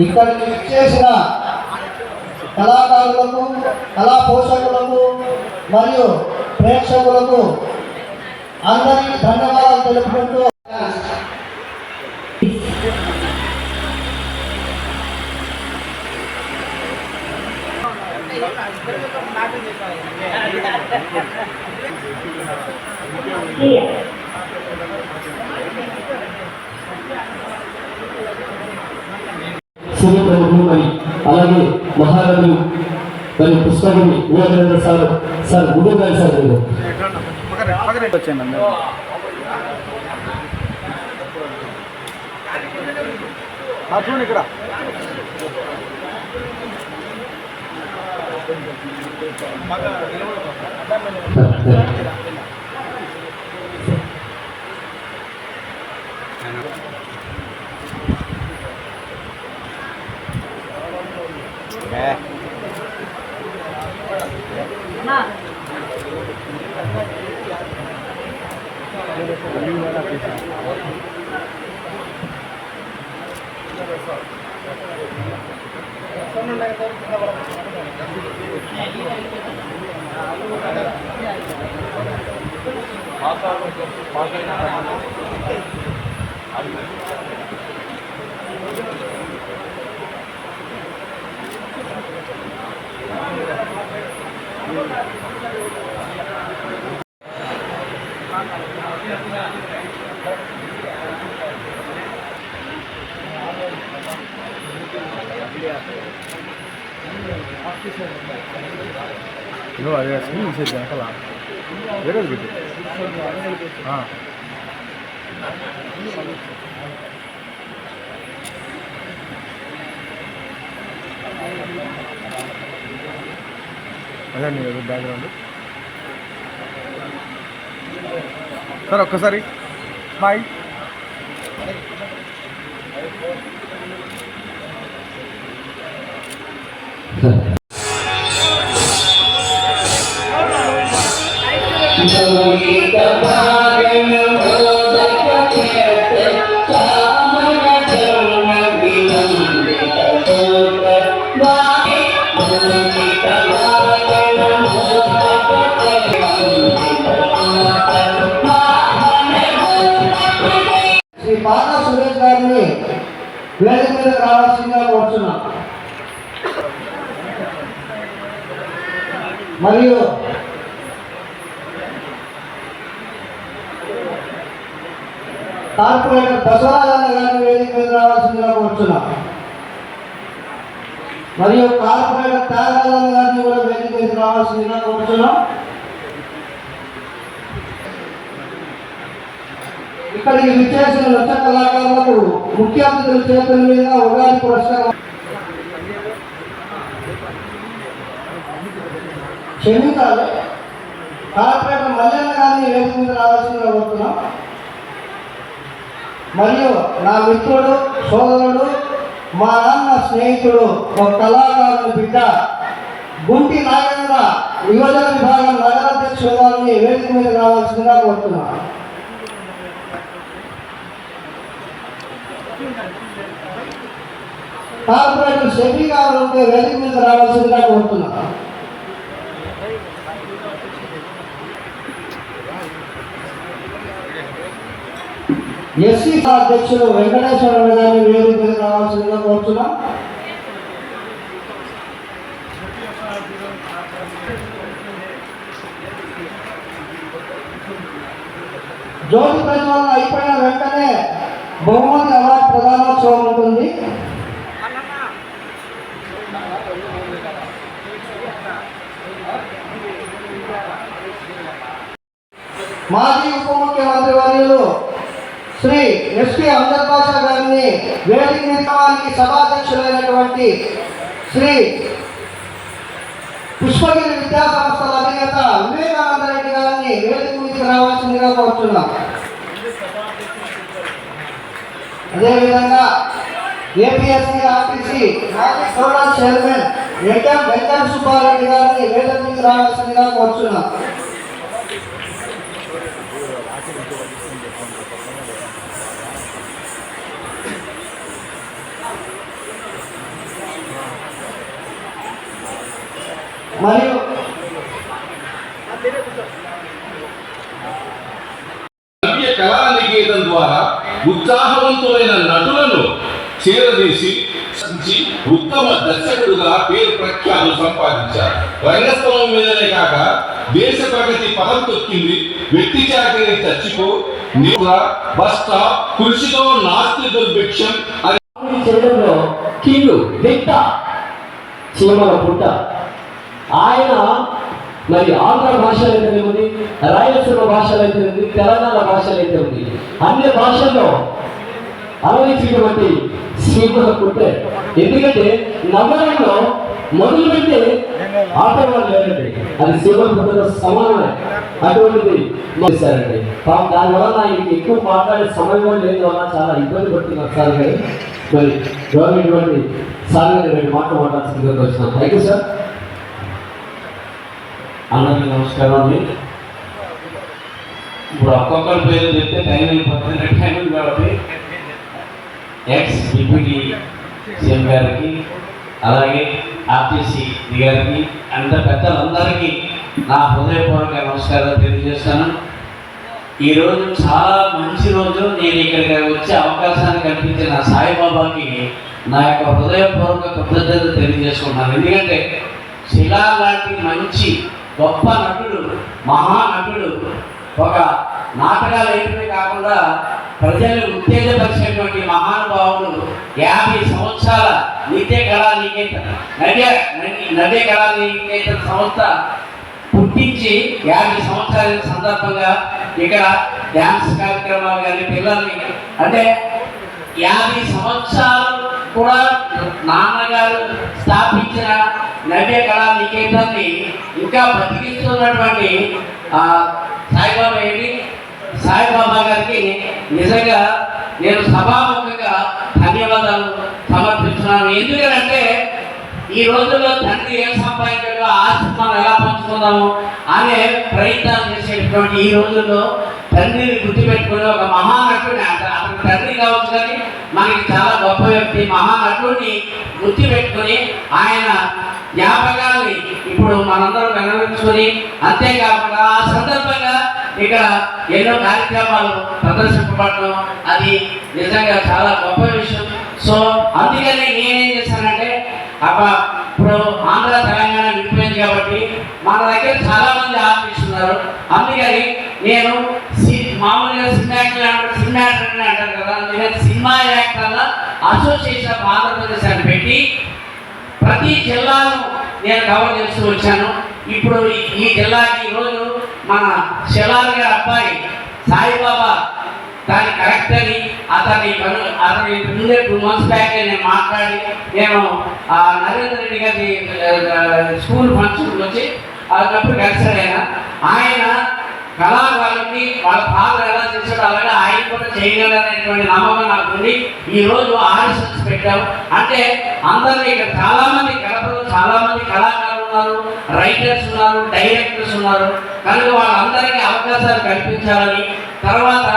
ఇక్కడికి చేసిన కళాకారులకు కళా పోషకులకు మరియు ప్రేక్షకులకు అందరికీ ధన్యవాదాలు తెలుపుకుంటూ మరి అలాగే మహారాజు మరి వివేకానంద సార్ సార్ కాదు సార్ మీరు. చూడండి ఇక్కడ. ఇగో అదే స్క్రీన్ తీసేది వెనకాల వేరేది పెట్టు ఆ. అదే అండి అది బ్యాక్గ్రౌండ్ సార్ ఒక్కసారి. బాయ్ శ్రీ మరియు కార్పొరేటర్ బసవరాజన్న గారిని వేదిక మీద రావాల్సిందిగా కోరుచున్నాం మరియు కార్పొరేటర్ త్యాగరాజన్న గారిని కూడా వేదిక మీద రావాల్సిందిగా కోరుచున్నాం ఇక్కడికి విచ్చేసిన నృత్య కళాకారులకు ముఖ్య అతిథుల చేతుల మీద ఉగాది పురస్కారం. క్షమించాలి. కార్పొరేటర్ మల్లెన్న గారిని వేదిక మీద రావాల్సిందిగా కోరుతున్నాం. మరియు నా మిత్రుడు సోదరుడు మా నాన్న స్నేహితుడు ఒక కళాకారుని బిడ్డ గుంటి నాగేంద్ర యువజన విభాగం నగరాధ్యక్షుడు గారిని వేదిక మీద రావాల్సిందిగా కోరుతున్నాను కార్పొరేటర్ షెఫీ గారు ఉంటే వేదిక మీద రావాల్సిందిగా కోరుతున్నాను ఎస్సీ అధ్యక్షుడు వెంకటేశ్వర గారిని వేదికకు రావాల్సిందిగా కోరుతున్నాం జ్యోతి ప్రజ్వలన అయిపోయిన వెంటనే బహుమతి ఎలా ప్రధానోత్సవం ఉంటుంది. మాజీ ఉప ముఖ్యమంత్రి వర్యులు శ్రీ ఎస్పి అమ్జద్ బాషా గారిని వేదిక నిర్మాణానికి సభాధ్యక్షులైనటువంటి శ్రీ పుష్పగిరి విద్యా సంస్థల అధినేత వివేకానంద రెడ్డి గారిని వేదిక నుంచి రావాల్సిందిగా కోరుతున్నాం. అదేవిధంగా ఏపీఎస్సీ ఆర్టీసీ మాజీ ఫోరల్ చైర్మన్ వెంకట వెంకట సుబ్బారెడ్డి గారిని వేదిక నుంచి రావాల్సిందిగా కోరుతున్నాం. మరియు కళానికేతన్ ద్వారా ఉత్సాహవంతులైన నటులను చేరదీసి ఉత్తమ దర్శకుడుగా పేరు ప్రఖ్యాతులు సంపాదించారు. రంగస్థలం మీదనే కాక దేశ ప్రగతి పదం తొక్కింది. వ్యక్తి చాకరి చచ్చిపో నిద్ర బస్ స్టాప్ కృషితో నాస్తి దుర్భిక్షం చేయడంలో కింగ్ వ్యక్త చీమల పుట్ట. ఆయన మరి ఆంధ్ర భాషలు అయితే ఉంది రాయలసీమ భాషలు అయితే ఉంది తెలంగాణ భాషలు అయితే ఉంది. అన్ని భాషల్లో అలరించినటువంటి శ్రీమల పుట్టే ఎందుకంటే నగరంలో మొదలు పెడితే ఆటవాళ్ళు లేరండి. అది శ్రీమల పుట్టతో సమానమే. అటువంటిది చేశారండి. పాపం దానివల్ల ఎక్కువ మాట్లాడే సమయం కూడా లేదు వల్ల చాలా ఇబ్బంది పడుతున్నారు సార్ మరి గవర్నమెంట్ సార్ గారు రెండు మాటలు మాట్లాడాల్సిందిగా వచ్చినాం థ్యాంక్ యూ సార్. అందరికీ నమస్కారం అండి. ఇప్పుడు ఒక్కొక్కరి పేరు చెప్తే టైం అయిపోతుంది టైం ఉంది కాబట్టి ఎక్స్ డిప్యూటీ సీఎం గారికి అలాగే ఆర్టీసీ గారికి అంత పెద్దలందరికీ నా హృదయపూర్వక నమస్కారాలు తెలియజేస్తాను. ఈరోజు చాలా మంచి రోజు. నేను ఇక్కడికి వచ్చే అవకాశాన్ని కల్పించిన సాయిబాబాకి నా యొక్క హృదయపూర్వక కృతజ్ఞత తెలియజేసుకుంటున్నాను. ఎందుకంటే శిలా లాంటి మంచి గొప్ప నటుడు మహానటుడు ఒక నాటకాలు వేయటమే కాకుండా ప్రజలు ఉత్తేజపరిచినటువంటి మహానుభావుడు యాభై సంవత్సరాల నిత్య కళా నికేతన్ నవ్య నవ్య కళా నికేతన్ సంస్థ పుట్టించి యాభై సంవత్సరాల సందర్భంగా ఇక్కడ డ్యాన్స్ కార్యక్రమాలు కానీ పిల్లల్ని అంటే యాభై సంవత్సరాలు కూడా నాన్నగారు స్థాపించిన నవ్య కళా నికేతాన్ని ఇంకా బ్రతికిస్తున్నటువంటి సాయిబాబా ఏంటి సాయిబాబా గారికి నిజంగా నేను సభాముఖంగా ధన్యవాదాలు సమర్పిస్తున్నాను. ఎందుకంటే ఈ రోజుల్లో తండ్రి ఏం సంపాదించాడో ఆస్తి మనం ఎలా పంచుకుందాము అనే ప్రయత్నాలు చేసేటువంటి ఈ రోజుల్లో తండ్రిని గుర్తుపెట్టుకునే ఒక మహానటుడిని అంటారు తండ్రి కావచ్చు కానీ మనకి చాలా గొప్ప వ్యక్తి మహానటుడిని గుర్తుపెట్టుకుని ఆయన జ్ఞాపకాల్ని ఇప్పుడు మనందరం వెనవించుకొని అంతేకాకుండా ఆ సందర్భంగా ఇక్కడ ఎన్నో కార్యక్రమాలు ప్రదర్శింపబడడం అది నిజంగా చాలా గొప్ప విషయం. సో అందుకని నేనేం చేశానంటే అబ్బా ఇప్పుడు ఆంధ్ర తెలంగాణ విడిపోయింది కాబట్టి మన దగ్గర చాలామంది చేస్తారు. అందుకని నేను సి- మామూలుగా సినిమా యాక్టర్ అంటారు సినిమా యాక్టర్ అని అంటారు కదా. అందుకని సినిమా యాక్టర్ల అసోసియేషన్ ఆఫ్ ఆంధ్రప్రదేశ్ అని పెట్టి ప్రతి జిల్లాను నేను కవర్ చేస్తూ వచ్చాను. ఇప్పుడు ఈ- జిల్లాకి ఈరోజు మన శిలార్ గారి అబ్బాయి సాయిబాబా దాని కరెక్ట్ అని అతని పను అతని ముందే టూ మంత్స్ బ్యాక్ నేను మాట్లాడి నేను నరేంద్ర రెడ్డి గారి స్కూల్ ఫంక్షన్కి వచ్చి అన్నప్పుడు కలిసాడు ఆయన. ఆయన కళాకారులకి వాళ్ళ ఫాదర్ ఎలా చేశాడో అలాగే ఆయన కూడా చేయగలనేటువంటి నమ్మకం నాకు ఉంది. ఈ రోజు ఆడిషన్స్ పెట్టాం అంటే అందరినీ ఇక్కడ చాలామంది కడపలో కళాకారులు ఉన్నారు రైటర్స్ ఉన్నారు డైరెక్టర్స్ ఉన్నారు. కనుక వాళ్ళందరికీ అవకాశాలు కల్పించాలని తర్వాత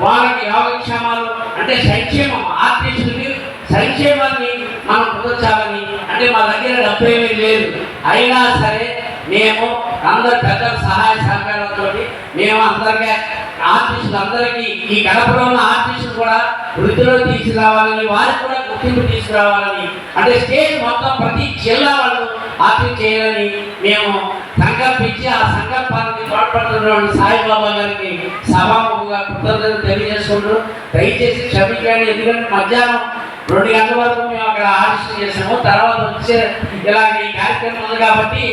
వాళ్ళకి యోగక్షేమాలు అంటే సంక్షేమం ఆర్టిస్టులకి సంక్షేమాన్ని మనం కుదర్చాలని అంటే మా దగ్గర డబ్బు ఏమీ లేదు. అయినా సరే మేము అందరు పెద్దల సహాయ సహకారాలతో మేము అందరికీ ఆర్టిస్టులు అందరికీ ఈ గడపలో ఉన్న ఆర్టిస్టులు కూడా వృద్ధిలో తీసుకురావాలని వారికి కూడా గుర్తింపు తీసుకురావాలని అంటే స్టేట్ మొత్తం ప్రతి జిల్లా వాళ్ళు ఆర్టిస్ట్ చేయాలని మేము సంకల్పించి ఆ సంకల్పానికి తోడ్పడుతున్నటువంటి సాయిబాబా గారికి సభాముఖంగా కృతజ్ఞతలు తెలియజేసుకుంటూ దయచేసి క్షమించండి ఎందుకంటే మధ్యాహ్నం రెండు గంటల వరకు మేము అక్కడ ఆర్టిస్ట్ చేసాము తర్వాత వచ్చే ఇలాంటి కార్యక్రమం ఉంది కాబట్టి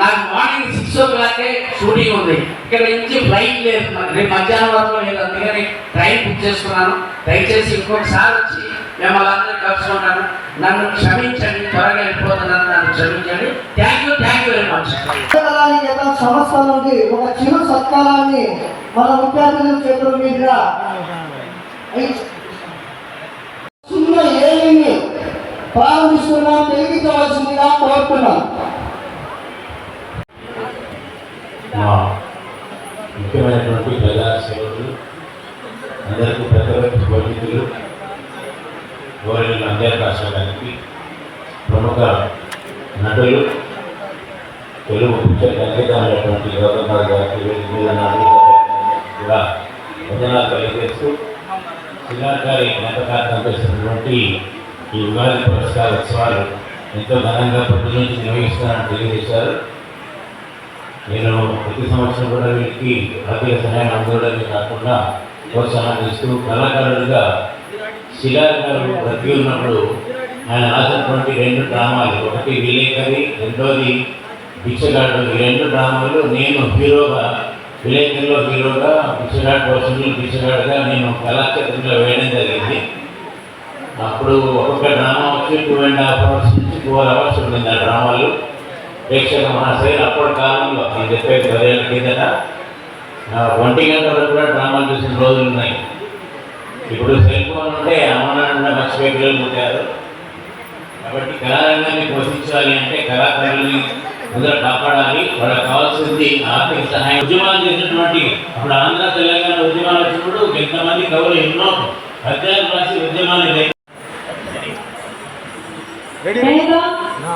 నాకు మార్నింగ్ సిక్స్ ఓ క్లాకే షూటింగ్ ఉంది. ఇక్కడ నుంచి ఫ్లైట్ లేదు రేపు మధ్యాహ్నం వరకు లేదు. అందుకని ట్రైన్ బుక్ చేసుకున్నాను. దయచేసి ఇంకొకసారి వచ్చి మేము అందరినీ కలుసుకుంటాను. నన్ను క్షమించండి త్వరగా వెళ్ళిపోతున్నాను నన్ను క్షమించండి. Thank you thank you very much Telangana సంస్థ నుండి ఒక చిరు సత్కారాన్ని మన విద్యార్థుల చేతుల మీదుగా ఈ చిన్న ఏలిని ప్రారంభిస్తున్నాం తెలిగించవలసిందిగా కోరుతున్నాం మా ముఖ్యమైనటువంటి ప్రజా సేవకులు అందరికీ పెద్ద పండితులు గౌరవ అంజార్ రాష్ట్ర ప్రముఖ నటులు తెలుగు పిక్చర్ అంకితమైనటువంటి గౌతమ్రావు గారికి వేదిక మీద కూడా వందనాలు కలిగేస్తూ శ్రీలంకారి జ్ఞాపకార్థం చేసినటువంటి ఈ ఉగాది పురస్కార ఉత్సవాలు ఎంతో ఘనంగా ప్రతి నుంచి నిర్వహిస్తానని తెలియజేశారు. నేను ప్రతి సంవత్సరం కూడా వీరికి ఆర్థిక సహాయం అందడానికి కాకుండా ప్రోత్సాహం ఇస్తూ కళాకారులుగా శిలాకారుడు ప్రతి బ్రతికి ఉన్నప్పుడు ఆయన రాసినటువంటి రెండు డ్రామాలు ఒకటి విలేకరి రెండోది భిక్షగాడు. ఈ రెండు డ్రామాలు నేను హీరోగా విలేకరిలో హీరోగా భిక్షగాడు పోషణలు భిక్షగాడుగా నేను కళాక్షేత్రంలో వేయడం జరిగింది. అప్పుడు ఒక్కొక్క డ్రామా వచ్చి టూ అండ్ హాఫ్ అవర్స్ నుంచి టూ అవర్స్ ఉండింది ఆ డ్రామాలు. ప్రేక్షక మహాశయులు అప్పటి కాలంలో నేను చెప్పే పదేళ్ళ కిందట. ఆ, ఒంటి గంట వరకు కూడా డ్రామాలు చూసిన రోజులు ఉన్నాయి. ఇప్పుడు సెల్ ఫోన్ ఉంటే అమ్మనాన్న మర్చిపోయి పిల్లలు పుట్టారు కాబట్టి కళారంగాన్ని పోషించాలి అంటే కళాకారుల్ని ముందర కాపాడాలి. వాళ్ళకి కావాల్సింది ఆర్థిక సహాయం. ఉద్యమాలు చేసినటువంటి అప్పుడు ఆంధ్ర తెలంగాణ ఉద్యమాలు వచ్చినప్పుడు ఎంతమంది కవులు ఎన్నో పద్యాలు రాసి ఉద్యమాన్ని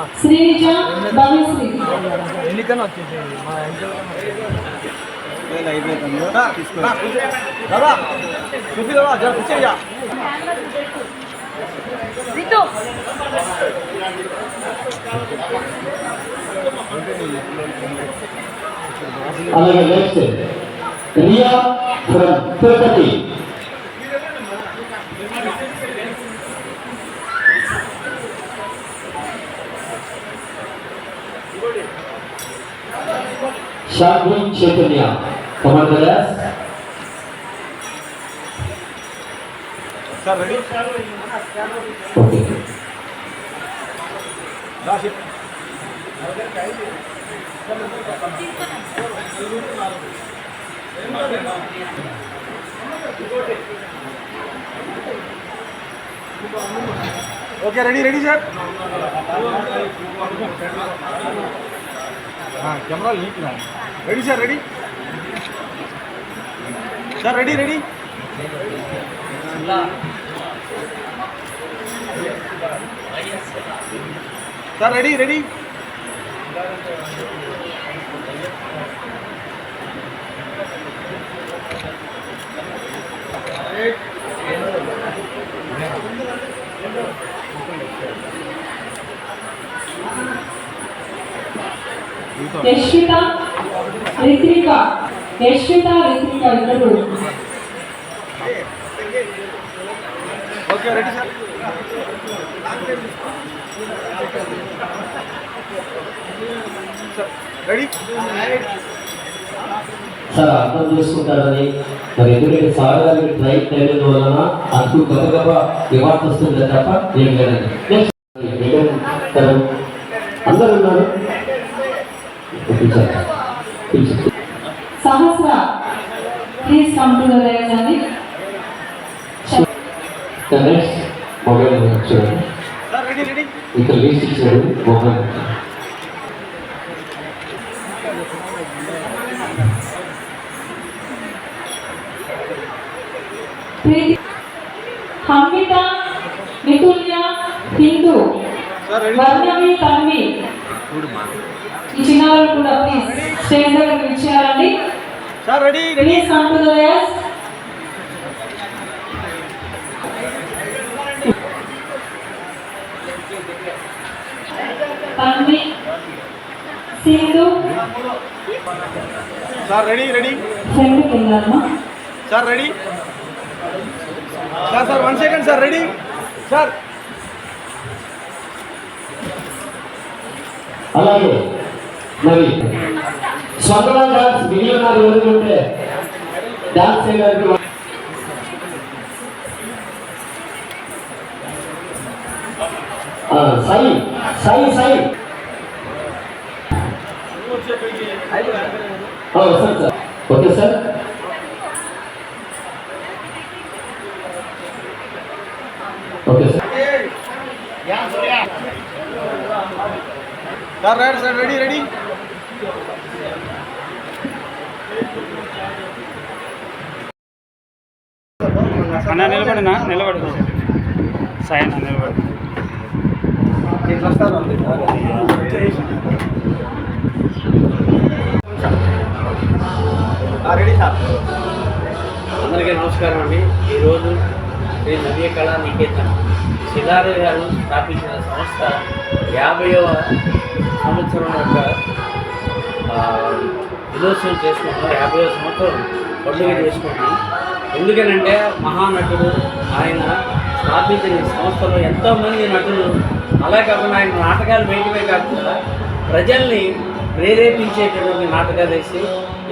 రేపు రెడీ వేద శ్రీనిజ భవ్యశ్రీ ఎన్నికన్నా వచ్చేసేయండి మా ఇంట్లో దాదా చూపి దాదా జర కూర్చోయ్యా అలాగే నెక్స్ట్ రియా ఫ్రమ్ తిరుపతి శాంతి చైతన్య కమల్ కలాస్ సార్ రెడీ ఓకే దా shift okay ready ready sir camera leak ready sir ready sir ready ready sir ready ready Yashwitha Rithrika Yashwitha Rithrika ఇద్దరు okay ready sir. Sir ready? Sir అర్థం చేసుకుంటారని. మరి ఎందుకంటే sir గారి flight time వలన అంటూ గబ గబ వివాదం వస్తుంది తప్ప ఏం లేదండి. అందరూ ఉన్నారు. Sahasra please come to the raise అండి నెక్స్ట్ మొబైల్ చూడండి ఇక్కడ లీస్ట్ మొబైల్ హన్విత నితుల్య హిందూ వర్ణవి తన్వి ఈ చిన్నారులు కూడా please stage sir ready ready please come to the raise Tanvi Sindhu sir ready ready friend కిందమ్మా. Sir ready sir sir one second sir ready sir అలాగే. మరి సొంతగా డాన్స్ మిగిలిన ఎవరు ఉంటే డాన్స్ చేయడానికి ఆ, సాయి సాయి సాయి ఆ, sir okay sir. Okay sir. Sir ready ready అన్న నిలబడినా? నిలబడు. సాయి అన్న నిలబడు అందరికీ నమస్కారం అండి. ఈరోజు శ్రీ నవ్య కళా నికేతన్ సిదారు గారు స్థాపించిన సంస్థ యాభైవ సంవత్సరం యొక్క ఆ, దినోత్సవం చేసుకుంటున్నాం యాభైవ సంవత్సరం పండుగ చేసుకుంటున్నాం. ఎందుకనంటే మహానటుడు ఆయన స్థాపించిన సంస్థలో ఎంతోమంది నటులు అలా కాకుండా ఆయన నాటకాలు వేయటమే కాకుండా ప్రజల్ని ప్రేరేపించేటటువంటి నాటకాలు వేసి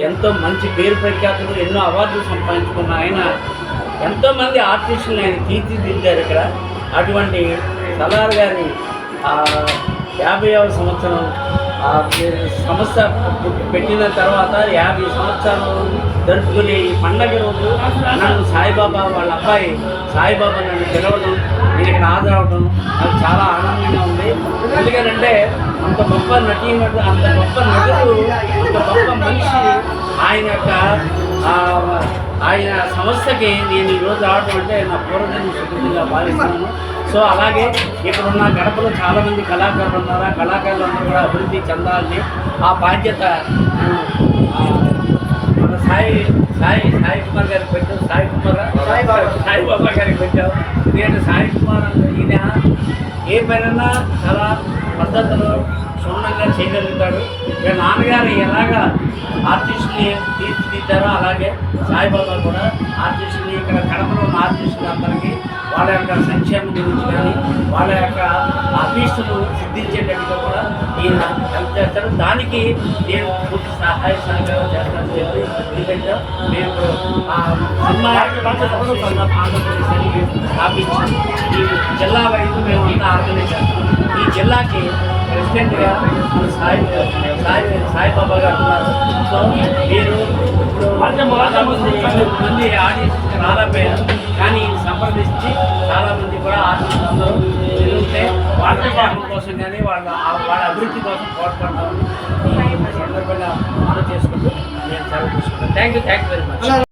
ఎంతో మంచి పేరు ప్రఖ్యాతులు ఎన్నో అవార్డులు సంపాదించుకున్న ఆయన ఎంతోమంది ఆర్టిస్టులను ఆయన తీర్చిదిద్దారు ఇక్కడ. అటువంటి సలార్ గారి యాభైవ సంవత్సరం సంస్థ పెట్టిన తర్వాత యాభై సంవత్సరాలు జరుపుకునే ఈ పండగ రోజు నన్ను సాయిబాబా వాళ్ళ అబ్బాయి సాయిబాబా నన్ను పిలవడం నేను ఇక్కడ హాజరవడం నాకు చాలా ఆనందంగా ఉంది. ఎందుకంటే అంత గొప్ప నటీ అంత గొప్ప నటుడు అంత గొప్ప మనిషి ఆయన యొక్క ఆయన సంస్థకి నేను ఈరోజు రావడం అంటే నా పూర్వజన్మ సుకృతిగా భావిస్తున్నాను. సో అలాగే ఇక్కడ ఉన్న గడపలో చాలామంది కళాకారులు ఉన్నారు? ఆ కళాకారులు అందరూ కూడా అభివృద్ధి చెందాలని ఆ బాధ్యత మన సాయి సాయి సాయి కుమార్ గారికి పెట్టాం సాయి కుమార్ సాయి సాయి బాబా గారికి పెట్టాం ఎందుకంటే సాయి కుమార్? ఈయన ఏ పైన చాలా పద్ధతిలో క్షుణ్ణంగా చేయగలుగుతాడు. ఇక నాన్నగారు ఎలాగా ఆర్టిస్ట్ని తీర్చిదిద్దారో అలాగే సాయిబాబా కూడా ఆర్టిస్ట్ని ఇక్కడ కడపలో ఉన్న ఆర్టిస్టులు అందరికీ వాళ్ళ యొక్క సంక్షేమం గురించి కానీ వాళ్ళ యొక్క అభీష్టులు సిద్ధించేటట్టుగా కూడా ఈయన హెల్ప్ చేస్తారు. దానికి నేను పూర్తి సహాయ సహకారం చేస్తానని చెప్పి ఎందుకంటే మేము సినిమా ఆంధ్రప్రదేశ్ ఈ జిల్లా వైపు మేము అంతా ఆర్గనైజ్ చేస్తాం ఈ జిల్లాకి ప్రెసిడెంట్గా సాయి సాయి సాయిబాబా గారు ఉన్నారు. సో మీరు ఇప్పుడు చాలా మంది ఆడియన్స్ రాలేకపోయారు. కానీ సంప్రదించి చాలా మంది కూడా ఆర్టిస్ట్ అందరూ తిరుగుతే వాళ్ళ క్షేమం కోసం కానీ వాళ్ళ వాళ్ళ అభివృద్ధి కోసం ఈ సందర్భంగా మనం చేసుకుంటూ నేను సెలవు తీసుకుంటాను thank you thank you very much